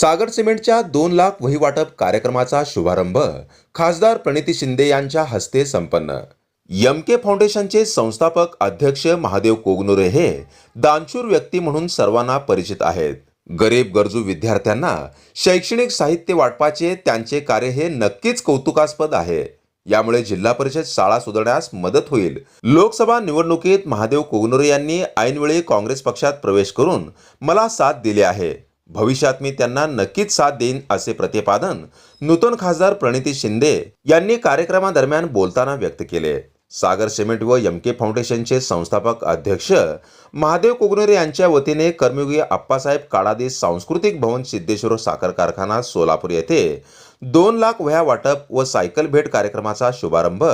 सागर सिमेंटच्या दोन लाख वहीवाटप कार्यक्रमाचा शुभारंभ खासदार प्रणिती शिंदे यांच्या हस्ते संपन्न. एम के फाउंडेशनचे संस्थापक अध्यक्ष महादेव कोगनुरे हे दानशूर व्यक्ती म्हणून सर्वांना परिचित आहेत. गरीब गरजू विद्यार्थ्यांना शैक्षणिक साहित्य वाटपाचे त्यांचे कार्य हे नक्कीच कौतुकास्पद आहे. यामुळे जिल्हा परिषद शाळा सुधारण्यास मदत होईल. लोकसभा निवडणुकीत महादेव कोगनुरे यांनी ऐनवेळी काँग्रेस पक्षात प्रवेश करून मला साथ दिली आहे. भविष्यात मी त्यांना नक्कीच साथ देईन असे प्रतिपादन नूतन खासदार प्रणिती शिंदे यांनी कार्यक्रमादरम्यान बोलताना व्यक्त केले. सागर सिमेंट व एम के फाउंडेशनचे संस्थापक अध्यक्ष महादेव कोगनुरे यांच्या वतीने कर्मयुगी आप्पासाहेब काळादी सांस्कृतिक भवन सिद्धेश्वर साखर कारखाना सोलापूर येथे दोन लाख वह्या वाटप व सायकल भेट कार्यक्रमाचा शुभारंभ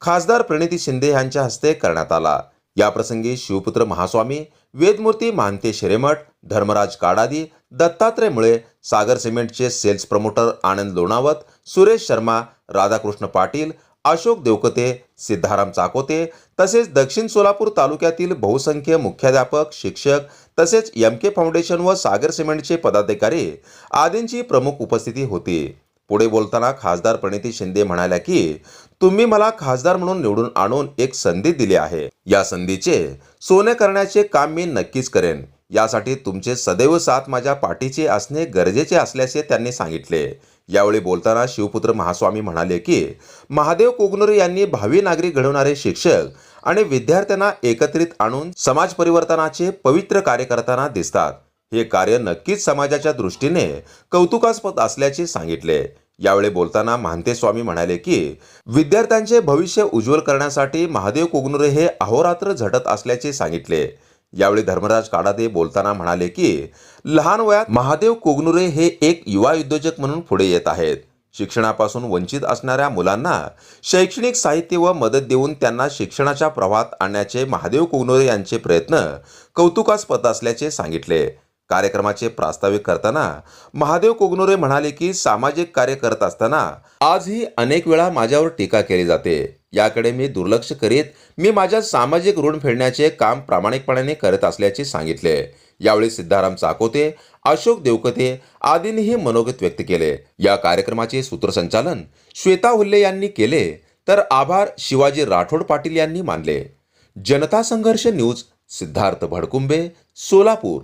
खासदार प्रणिती शिंदे यांच्या हस्ते करण्यात आला. याप्रसंगी शिवपुत्र महास्वामी वेदमूर्ती महांते शिरेमठ धर्मराज काडादी दत्तात्रयमुळे सागर सिमेंटचे सेल्स प्रमोटर आनंद लोणावत सुरेश शर्मा राधाकृष्ण पाटील अशोक देवकते सिद्धाराम चाकोते तसेच दक्षिण सोलापूर तालुक्यातील बहुसंख्य मुख्याध्यापक शिक्षक तसेच एम के फाउंडेशन व सागर सिमेंटचे पदाधिकारी आदींची प्रमुख उपस्थिती होती. पुढे बोलताना खासदार प्रणिती शिंदे म्हणाल्या की तुम्ही मला खासदार म्हणून निवडून आणून एक संधी दिली आहे. या संधीचे सोने करण्याचे काम मी नक्कीच करेन. यासाठी तुमचे सदैव साथ माझ्या पाठीचे असणे गरजेचे असल्याचे त्यांनी सांगितले. यावेळी बोलताना शिवपुत्र महास्वामी म्हणाले की महादेव कोगनुरे यांनी भावी नागरिक घडवणारे शिक्षक आणि विद्यार्थ्यांना एकत्रित आणून समाज परिवर्तनाचे पवित्र कार्य करताना दिसतात. हे कार्य नक्कीच समाजाच्या दृष्टीने कौतुकास्पद असल्याचे सांगितले. यावेळी बोलताना महांते स्वामी म्हणाले की विद्यार्थ्यांचे भविष्य उज्ज्वल करण्यासाठी महादेव कोगनुरे हे अहोरात्र झटत असल्याचे सांगितले. यावेळी धर्मराज काडादे बोलताना म्हणाले की लहान वयात महादेव कोगनुरे हे एक युवा उद्योजक म्हणून पुढे येत आहेत. शिक्षणापासून वंचित असणाऱ्या मुलांना शैक्षणिक साहित्य व मदत देऊन त्यांना शिक्षणाच्या प्रवाहात आणण्याचे महादेव कोगनुरे यांचे प्रयत्न कौतुकास्पद असल्याचे सांगितले. कार्यक्रमाचे प्रास्ताविक करताना महादेव कोगनुरे म्हणाले की सामाजिक कार्य करत असताना आजही अनेक वेळा माझ्यावर टीका केली जाते. याकडे मी दुर्लक्ष करीत मी माझ्या सामाजिक ऋण फेडण्याचे काम प्रामाणिकपणाने करत असल्याचे सांगितले. यावेळी सिद्धाराम चाकोते अशोक देवकते आदींनीही मनोगत व्यक्त केले. या कार्यक्रमाचे सूत्रसंचालन श्वेता हुल्ले यांनी केले तर आभार शिवाजी राठोड पाटील यांनी मानले. जनता संघर्ष न्यूज सिद्धार्थ भडकुंबे सोलापूर.